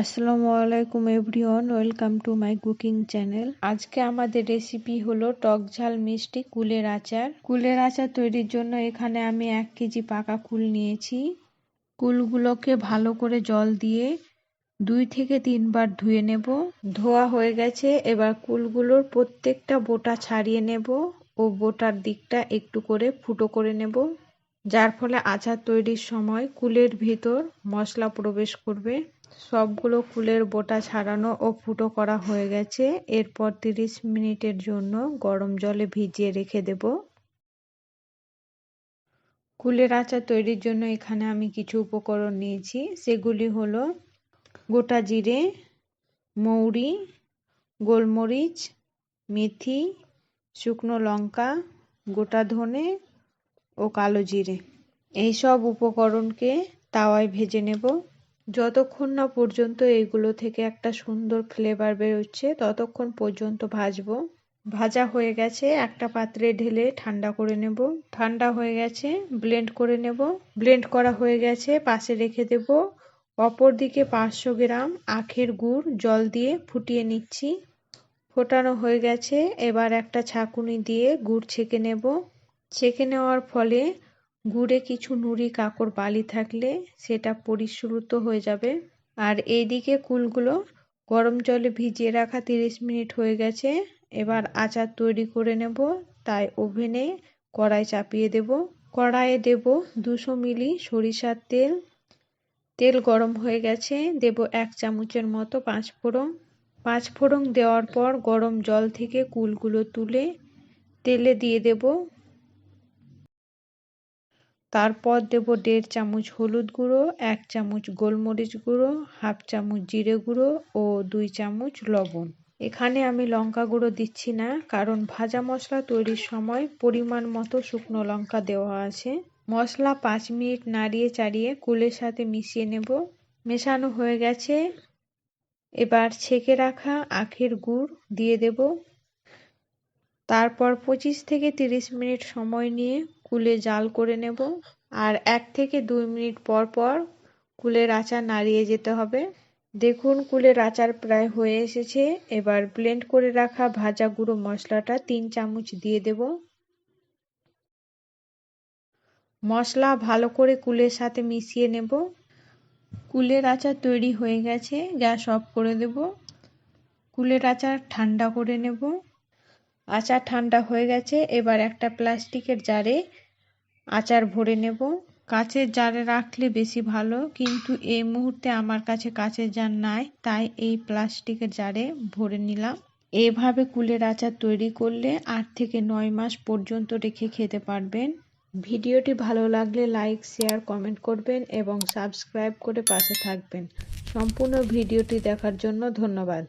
আসসালামু আলাইকুম everyone, welcome to my cooking channel. আজকে আমাদের রেসিপি হলো টক ঝাল মিষ্টি কুলের আচার। কুলের আচার তৈরির জন্য এখানে আমি এক কেজি পাকা কুল নিয়েছি। কুলগুলোকে ভালো করে জল দিয়ে দুই থেকে তিনবার ধুয়ে নেব। ধোয়া হয়ে গেছে, এবার কুলগুলোর প্রত্যেকটা বোটা ছাড়িয়ে নেব ও বোটার দিকটা একটু করে ফুটো করে নেব। যার ফলে আচার তৈরির সময় কুলের ভিতর মশলা প্রবেশ করবে। সবগুলো কুলের বোটা ছাড়ানো ও ফুটো করা হয়ে গেছে। এরপর তিরিশ মিনিটের জন্য গরম জলে ভিজিয়ে রেখে দেব। কুলের আচার তৈরির জন্য এখানে আমি কিছু উপকরণ নিয়েছি। সেগুলি হলো গোটা জিরে, মৌরি, গোলমরিচ, মেথি, শুকনো লঙ্কা, গোটা ধনে ও কালো জিরে। এইসব উপকরণকে তাওয়ায় ভেজে নেব। যতক্ষণ না পর্যন্ত এইগুলো থেকে একটা সুন্দর ফ্লেভার বেরোচ্ছে, ততক্ষণ পর্যন্ত ভাজবো। ভাজা হয়ে গেছে, একটা পাত্রে ঢেলে ঠান্ডা করে নেব। ঠান্ডা হয়ে গেছে ব্লেন্ড করে নেব। ব্লেন্ড করা হয়ে গেছে, পাশে রেখে দেব। অপর দিকে পাঁচশো গ্রাম আখের গুড়, জল দিয়ে ফুটিয়ে নিচ্ছি। ফোটানো হয়ে গেছে, এবার একটা ছাকুনি দিয়ে গুড় ছেঁকে নেব। ছেঁকে নেওয়ার ফলে গুড়ে কিছু নুড়ি কাকড় বালি থাকলে সেটা পরিশ্রুত হয়ে যাবে। আর এইদিকে কুলগুলো গরম জলে ভিজিয়ে রাখা তিরিশ মিনিট হয়ে গেছে। এবার আচার তৈরি করে নেব, তাই ওভেনে কড়াই চাপিয়ে দেব। কড়াইয়ে দেব দুশো মিলি সরিষার তেল। তেল গরম হয়ে গেছে, দেব এক চামচের মতো পাঁচ ফোড়ন পাঁচ ফোড়ন দেওয়ার পর গরম জল থেকে কুলগুলো তুলে তেলে দিয়ে দেব। তারপর দেব দেড় চামচ হলুদ গুঁড়ো, এক চামচ গোলমরিচ গুঁড়ো, হাফ চামচ জিরে গুঁড়ো ও দুই চামচ লবণ। এখানে আমি লঙ্কা গুঁড়ো দিচ্ছি না, কারণ ভাজা মশলা তৈরির সময় পরিমাণ মতো শুকনো লঙ্কা দেওয়া আছে। মশলা পাঁচ মিনিট নাড়িয়ে চাড়িয়ে কুলের সাথে মিশিয়ে নেব। মেশানো হয়ে গেছে। এবার ছেঁকে রাখা আখের গুড় দিয়ে দেব। তারপর পঁচিশ থেকে তিরিশ মিনিট সময় নিয়ে কুলে জাল করে নেব। আর এক থেকে দুই মিনিট পর পর কুলের আচার নাড়িয়ে যেতে হবে। দেখুন, কুলের আচার প্রায় হয়ে এসেছে। এবার ব্লেন্ড করে রাখা ভাজা গুঁড়ো মশলাটা তিন চামচ দিয়ে দেব। মশলা ভালো করে কুলের সাথে মিশিয়ে নেব। কুলের আচার তৈরি হয়ে গেছে। গ্যাস অফ করে দেব। কুলের আচার ঠান্ডা করে নেব। আচার ঠান্ডা হয়ে গেছে, এবার একটা প্লাস্টিকের জারে আচার ভরে নেব। কাচের জারে রাখলে বেশি ভালো, কিন্তু এই মুহূর্তে আমার কাছে কাচের জার নাই, তাই এই প্লাস্টিকের জারে ভরে নিলাম। এভাবে কুলের আচার তৈরি করলে আট থেকে নয় মাস পর্যন্ত রেখে খেতে পারবেন। ভিডিওটি ভালো লাগলে লাইক, শেয়ার, কমেন্ট করবেন এবং সাবস্ক্রাইব করে পাশে থাকবেন। সম্পূর্ণ ভিডিওটি দেখার জন্য ধন্যবাদ।